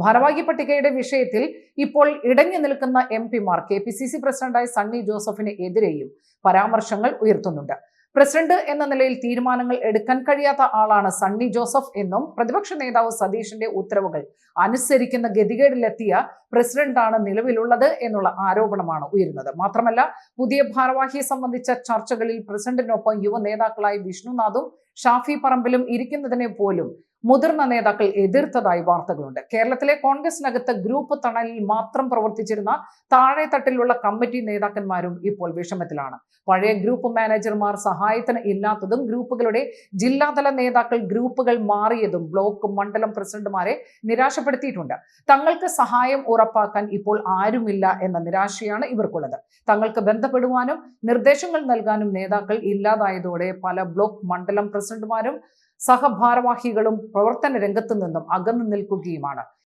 ഭാരവാഹി പട്ടികയുടെ വിഷയത്തിൽ ഇപ്പോൾ ഇടഞ്ഞു നിൽക്കുന്ന എം പിമാർ കെ പി സി സി പ്രസിഡന്റായ സണ്ണി ജോസഫിന് എതിരെയും പരാമർശങ്ങൾ ഉയർത്തുന്നുണ്ട്. പ്രസിഡന്റ് എന്ന നിലയിൽ തീരുമാനങ്ങൾ എടുക്കാൻ കഴിയാത്ത ആളാണ് സണ്ണി ജോസഫ് എന്നും പ്രതിപക്ഷ നേതാവ് സതീഷിന്റെ ഉത്തരവുകൾ അനുസരിക്കുന്ന ഗതികേടിലെത്തിയ പ്രസിഡന്റാണ് നിലവിലുള്ളത് എന്നുള്ള ആരോപണമാണ് ഉയരുന്നത്. മാത്രമല്ല പുതിയ ഭാരവാഹിയെ സംബന്ധിച്ച ചർച്ചകളിൽ പ്രസിഡന്റിനൊപ്പം യുവ നേതാക്കളായി വിഷ്ണുനാഥും ഷാഫി പറമ്പിലും ഇരിക്കുന്നതിനെ പോലും മുതിർന്ന നേതാക്കൾ എതിർത്തതായി വാർത്തകളുണ്ട്. കേരളത്തിലെ കോൺഗ്രസിനകത്ത് ഗ്രൂപ്പ് തണലിൽ മാത്രം പ്രവർത്തിച്ചിരുന്ന താഴെ തട്ടിലുള്ള കമ്മിറ്റി നേതാക്കന്മാരും ഇപ്പോൾ വിഷമത്തിലാണ്. പഴയ ഗ്രൂപ്പ് മാനേജർമാർ സഹായത്തിന് ഇല്ലാത്തതും ഗ്രൂപ്പുകളുടെ ജില്ലാതല നേതാക്കൾ ഗ്രൂപ്പുകൾ മാറിയതും ബ്ലോക്ക് മണ്ഡലം പ്രസിഡന്റുമാരെ നിരാശപ്പെടുത്തിയിട്ടുണ്ട്. തങ്ങൾക്ക് സഹായം ഉറപ്പാക്കാൻ ഇപ്പോൾ ആരുമില്ല എന്ന നിരാശയാണ് ഇവർക്കുള്ളത്. തങ്ങൾക്ക് ബന്ധപ്പെടുവാനും നിർദ്ദേശങ്ങൾ നൽകാനും നേതാക്കൾ ഇല്ലാതായതോടെ പല ബ്ലോക്ക് മണ്ഡലം പ്രസിഡന്റുമാരും സഹഭാരവാഹികളും പ്രവർത്തന രംഗത്തു നിന്നും അകന്നു നിൽക്കുകയുമാണ്.